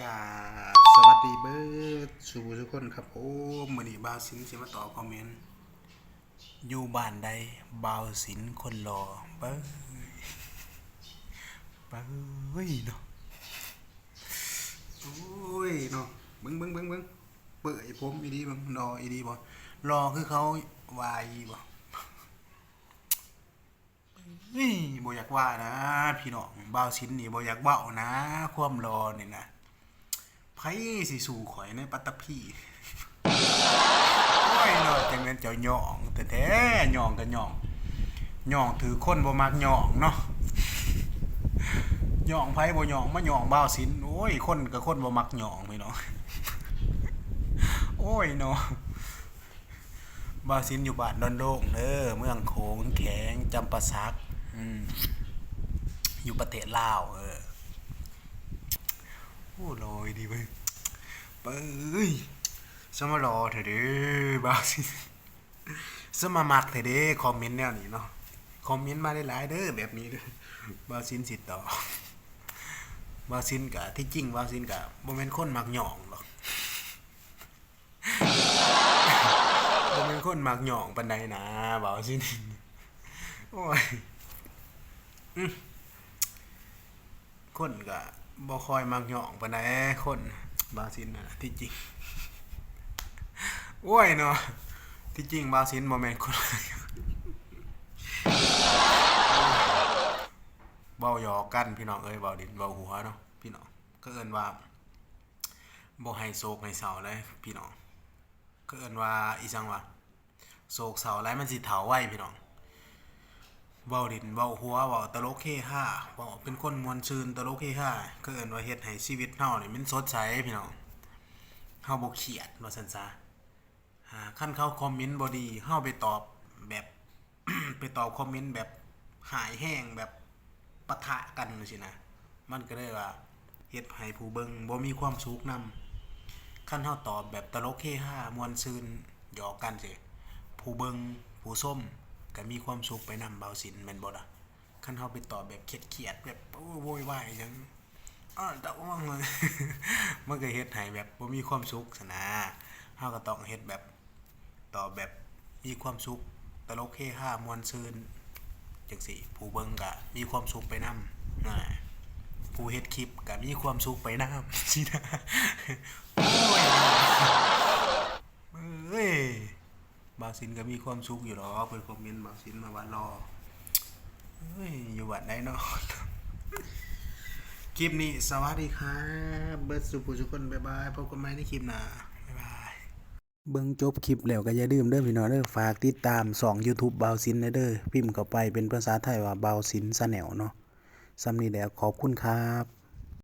กาสวัสดีเบิร์ดสู่ทุกคนครับโอ้มือนีบาวสินสิมาตอบคอมเมนต์อยู่บ้านใดบาวสินคนรอเบ้ยเบ้ยเนาะโอ้ยเนาะเบิ้งเบิ้งเบิ้งเบิ้งเปิดไอ้ผมอีดีบิ้งรออีดีบ่รอคือเขาวายบ่เฮ้ยบ่อยากว่านะ พี่น้องบาวสินนี่บ่อยากเว้านะ ความรอนี่นะ ไผสิสู่ข่อยในปัตตภีโอ้ยเนาะจังนั้นเจ้าหยองแต่แท้หยองกันหยองหยองถือคนบ่มักหยองเนาะหยองไผบ่หยองมาหยองบ้าวสินโอ้ยคนกับคนบ่มักหยองพี่น้องโอ้ยเนาะบ้าสินอยู่บ้านดอนโดงเด้อเมืองโขงแข็งจำปาสัก อืมอยู่ประเทศลาวเออ โอ้ลอยดีเว้ยเป้ยสมารอเถอะเด้อบาวสิสมามักเถอะเด้คอมเมนต์แนวนี้เนาะคอมเมนต์มาได้หลายเด้อแบบนี้เด้อบาวสินสิต่อบาวสินกะที่จริงบาวสินกะบ่แม่นคนมักหยองหรอกบ่แม่นคนมักหยองปานใดนะบาวสินโอ้ยคนก็ บ่คอยมักหยองปานใดคนบาซินน่ะที่จริงโอ้ยเนาะที่จริงบาซินบ่แม่นคนเบาหยอกกันพี่น้องเอ้ยเบาดินเบาหัวเนาะพี่น้องก็เอิ้นว่าบ่ให้โศกให้เศร้าเลยพี่น้องก็เอิ้นว่าอีสังว่าโศกเศร้าหลายมันสิเฒ่าไว้พี่น้อง เว้าดินเว้าหัวเว้าตลกเฮฮาเว้าเป็นคนมวลซืนตลกเฮฮาก็เอิ้นว่าเฮ็ดให้ชีวิตเฮานี่มันสดใสพี่น้องเฮาบ่เครียดว่าซั่นซะอ่าคันเขาคอมเมนต์บ่ดีเฮาไปตอบแบบไปตอบคอมเมนต์แบบหายแห้งแบบปะทะกันจังซี่นะ มันก็เลยว่าเฮ็ดให้ผู้เบิ่งบ่มีความสุขนํคันเฮาตอบแบบตลกเฮฮามวลซืนหยอกกันสิผู้เบิงผู้ส้ม ก็มีความสุขไปนำเบาสินแม่นบ่ล่ะคันเฮาไปตอบแบบเครียดๆแบบโอ้โวยวายหยังอ้าวตะว่างเลยมันก็เฮ็ดให้แบบบ่มีความสุขซะนะเฮาก็ต้องเฮ็ดแบบตอบแบบมีความสุขตลกเฮฮามวนซื่นจังซี่ผู้เบิ่งก็มีความสุขไปนำนะผู้เฮ็ดคลิปก็มีความสุขไปนำสินะโอ้ยเอ้ย บาซินก็มีความสุขอยู่หรอเปิดคอมเมนต์บาซินมาว่ารอเฮ้ยอยู่วัดได้เนาะคลิปนี้สวัสดีครับเบิร์ดสุภูทุกคนบ๊ายบายพบกันใหม่ในคลิปหน้าบ๊ายบายเบิ่งจบคลิปแล้วก็อย่าลืมเด้อพี่น้องเด้อฝากติดตามสอง YouTube บาวซินเด้อพิมพ์เข้าไปเป็นภาษาไทยว่าบาวซินซะแนวเนาะสำนีแล้วขอบคุณครับ